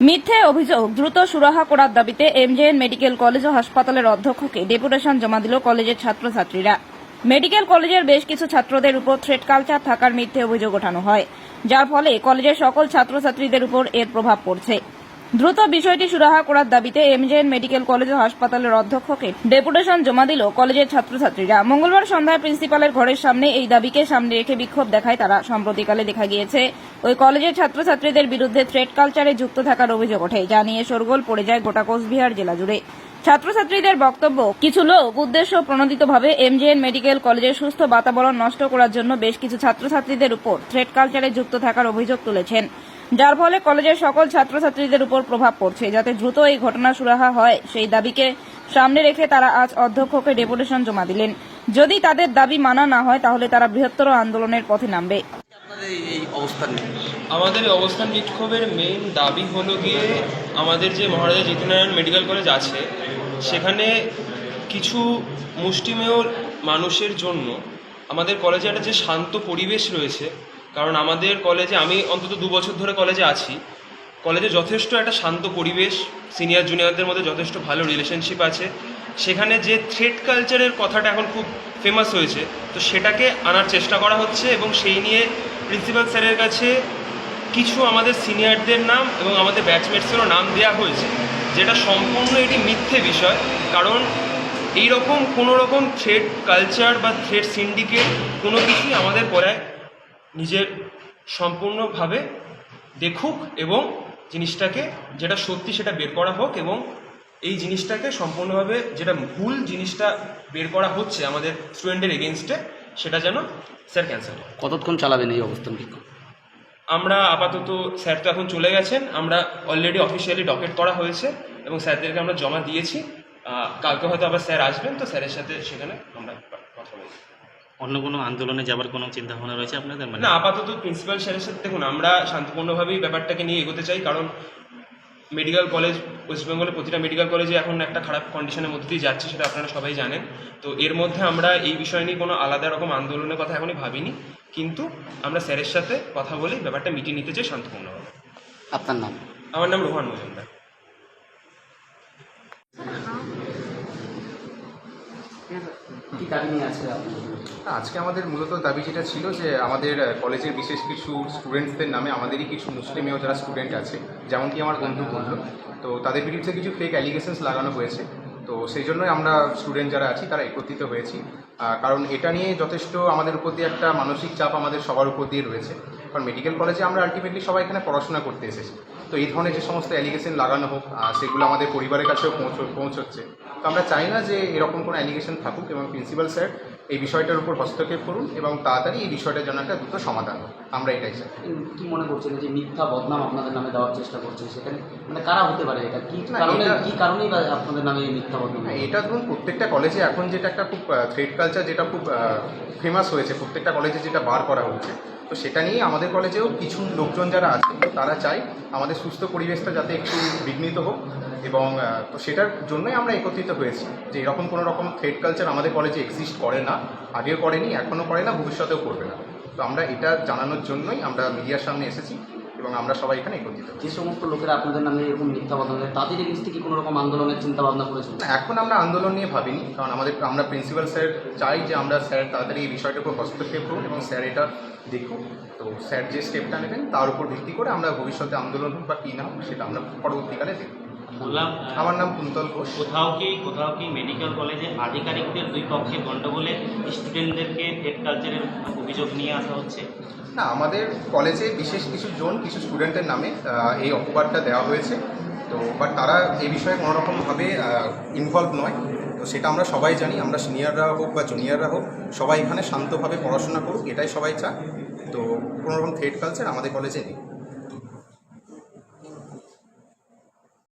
মিথ্যে অভিযোগ দ্রুত সুরাহা করার দাবিতে এমজেএন মেডিকেল কলেজ ও হাসপাতালের অধ্যক্ষকে ডেপুটেশন জমা দিল কলেজের ছাত্রছাত্রীরা। মেডিকেল কলেজের বেশ কিছু ছাত্রদের উপর থ্রেড কালচার থাকার মিথ্যে অভিযোগ ওঠানো হয়। যার ফলে কলেজের সকল ছাত্রছাত্রীদের উপর এর প্রভাব পড়ছে। দ্রুত বিষয়টি সুরাহা করার দাবিতে এমজেএন মেডিকেল কলেজ হাসপাতালের অধ্যক্ষকে ডেপুটেশন জমা দিল কলেজের ছাত্রছাত্রীরা। মঙ্গলবার সন্ধ্যায় প্রিন্সিপালের ঘরের সামনে এই দাবিকে সামনে রেখে বিক্ষোভ দেখায় তারা। সম্প্রতিকালে দেখা গিয়েছে, ওই কলেজের ছাত্রছাত্রীদের বিরুদ্ধে থ্রেড কালচারে যুক্ত থাকার অভিযোগ ওঠে। যা নিয়ে শোরগোল পড়ে যায় গোটা কোচবিহার জেলা জুড়ে। ছাত্রছাত্রীদের বক্তব্য, কিছু লোক উদ্দেশ্য প্রণোদিতভাবে এমজেএন মেডিকেল কলেজের সুস্থ বাতাবরণ নষ্ট করার জন্য বেশ কিছু ছাত্রছাত্রীদের উপর থ্রেড কালচারে যুক্ত থাকার অভিযোগ তুলেছেন। যার ফলে কলেজের সকল ছাত্রছাত্রীদের উপর প্রভাব পড়ছে। যাতে দ্রুত এই ঘটনা সুরাহা হয়, সেই দাবিকে সামনে রেখে তারা আজ অধ্যক্ষকে ডেপুটেশন জমা দিলেন। যদি তাদের দাবি মানা না হয়, তাহলে তারা বৃহত্তর আন্দোলনের পথে নামবে। এই- অবস্থান আমাদের অবস্থান বিক্ষোভের মেইন দাবি হলো গিয়ে আমাদের যে মহারাজা জিতুনারায়ণ মেডিকেল কলেজ আছে, সেখানে কিছু মুষ্টিমেয় মানুষের জন্য আমাদের কলেজে একটা যে শান্ত পরিবেশ রয়েছে, কারণ আমাদের কলেজে, আমি অন্তত দু বছর ধরে কলেজে আছি, কলেজে যথেষ্ট একটা শান্ত পরিবেশ সিনিয়র জুনিয়রদের মধ্যে যথেষ্ট ভালো রিলেশনশিপ আছে, সেখানে যে থ্রেড কালচারের কথাটা এখন খুব ফেমাস হয়েছে, তো সেটাকে আনার চেষ্টা করা হচ্ছে এবং সেই নিয়ে প্রিন্সিপাল স্যারের কাছে কিছু আমাদের সিনিয়রদের নাম এবং আমাদের ব্যাচমেটসেরও নাম দেওয়া হয়েছে, যেটা সম্পূর্ণ এটি মিথ্যে বিষয়। কারণ এই রকম কোনো রকম থ্রেড কালচার বা থ্রেড সিন্ডিকেট কোনো কিছুই আমাদের পড়ায় নিজের সম্পূর্ণভাবে দেখুক এবং জিনিসটাকে যেটা সত্যি সেটা বের করা হোক এবং এই জিনিসটাকে সম্পূর্ণভাবে যেটা ভুল জিনিসটা বের করা হচ্ছে আমাদের স্টুডেন্টের এগেনস্টে সেটা যেন স্যার ক্যান্সেল কতক্ষণ চালাবেন এই অবস্থান বিক্ষোভ আমরা আপাতত স্যার তো এখন চলে গেছেন আমরা অলরেডি অফিসিয়ালি ডকেট করা হয়েছে এবং স্যারদেরকে আমরা জমা দিয়েছি। কালকে হয়তো আবার স্যার আসবেন তো স্যারের সাথে সেখানে আমরা কথা বলব। অন্য কোনো আন্দোলনে যাবার কোনো চিন্তা ভাবনা রয়েছে আপনাদের? মানে না আপাতত প্রিন্সিপাল স্যারের সাথে দেখুন আমরা শান্তিপূর্ণভাবেই ব্যাপারটাকে নিয়ে এগোতে চাই কারণ মেডিকেল কলেজ ওয়েস্ট বেঙ্গলের প্রতিটা মেডিকেল কলেজে এখন একটা খারাপ কন্ডিশনের মধ্যে দিয়ে যাচ্ছে সেটা আপনারা সবাই জানেন। তো এর মধ্যে আমরা এই বিষয় নিয়ে কোনো আলাদা রকম আন্দোলনের কথা এখনই ভাবিনি কিন্তু আমরা স্যারের সাথে কথা বলে ব্যাপারটা মিটিয়ে নিতে চাই শান্তিপূর্ণভাবে আপনার নাম? আমার নাম রোহান মজুমদার। কি দাবি নিয়ে আছে আপনাদের আজকে আমাদের মূলত দাবি যেটা ছিল যে আমাদের কলেজের বিশেষ কিছু স্টুডেন্টসদের নামে আমাদেরই কিছু মুসলিমীয় যারা স্টুডেন্ট আছে যেমনকি আমার বন্ধু বলল তো তাদের বিরুদ্ধে কিছু ফেক অ্যালিগেশনস লাগানো হয়েছে। তো সেই জন্যই আমরা স্টুডেন্ট যারা আছি, তারা একত্রিত হয়েছি। কারণ এটা নিয়ে যথেষ্ট আমাদের উপর দিয়ে একটা মানসিক চাপ আমাদের সবার উপর দিয়ে রয়েছে। কারণ মেডিকেল কলেজে আমরা আলটিমেটলি সবাই এখানে পড়াশোনা করতে এসেছি। তো এই ধরনের যে সমস্ত অ্যালিগেশন লাগানো হোক সেগুলো আমাদের পরিবারের কাছেও পৌঁছ, পৌঁছচ্ছে। তো আমরা চাই না যে এরকম কোনো অ্যালিগেশন থাকুক এবং প্রিন্সিপাল স্যার এই বিষয়টার উপর হস্তক্ষেপ করুন এবং তাড়াতাড়ি এই বিষয়টার জন্য একটা দ্রুত সমাধান হোক। আমরা এটাই চাই। কি মনে করছেন যে মিথ্যা বদনাম আপনাদের নামে দেওয়ার চেষ্টা করছে সেখানে? মানে কারা হতে পারে এটা? কি কারণে কি কারণেই আপনাদের নামে এই মিথ্যা বদনাম? হ্যাঁ, এটা ধরুন প্রত্যেকটা কলেজে এখন যেটা একটা খুব থ্রেড কালচার যেটা খুব ফেমাস হয়েছে প্রত্যেকটা কলেজে যেটা বার করা হচ্ছে তো সেটা নিয়ে আমাদের কলেজেও কিছু লোকজন যারা আছে, তারা চায় আমাদের সুস্থ পরিবেশটা যাতে একটু বিঘ্নিত হোক এবং তো সেটার জন্যই আমরা একত্রিত হয়েছি যে এরকম কোনো রকম থ্রেড কালচার আমাদের কলেজে এক্সিস্ট করে না, আগেও করেনি, এখনও করে না, ভবিষ্যতেও করবে না। তো আমরা এটা জানানোর জন্যই আমরা মিডিয়ার সামনে এসেছি। এবং আমরা সবাই এখানে একত্রিত যে সমস্ত লোকেরা আপনাদের নামে এরকম মিথ্যা তাদের এগেন্স্ট কি কোনো রকম আন্দোলনের চিন্তা ভাবনা করেছেন? না, এখন আমরা আন্দোলন নিয়ে ভাবিনি কারণ আমাদের আমরা প্রিন্সিপাল স্যার চাই যে আমরা স্যার তাড়াতাড়ি এই বিষয়টার উপর হস্তক্ষেপ করুন এবং স্যার এটা দেখুন তো স্যার যে স্টেপটা নেবেন তার উপর ভিত্তি করে আমরা ভবিষ্যতে আন্দোলন হোক বা কী না হোক সেটা আমরা পরবর্তীকালে দেখব। বললাম আমার নাম কুন্তল ঘোষ। কোথাও কি কোথাও কি মেডিকেল কলেজে আধিকারিকদের দুই পক্ষে গণ্ডগোলে স্টুডেন্টদেরকে হেড কালচারের অভিযোগ নিয়ে আসা হচ্ছে? না, আমাদের কলেজে বিশেষ কিছু জন, কিছু স্টুডেন্টের নামে এই অপবাদটা দেওয়া হয়েছে। তো বাট তারা এ বিষয়ে কোনোরকমভাবে ইনভলভ নয়। তো সেটা আমরা সবাই জানি, আমরা সিনিয়ররা হোক বা জুনিয়ররা হোক, সবাই এখানে শান্তভাবে পড়াশোনা করুক, এটাই সবাই চায়। তো, কোনোরকম থ্রেড কালচার আমাদের কলেজে নেই।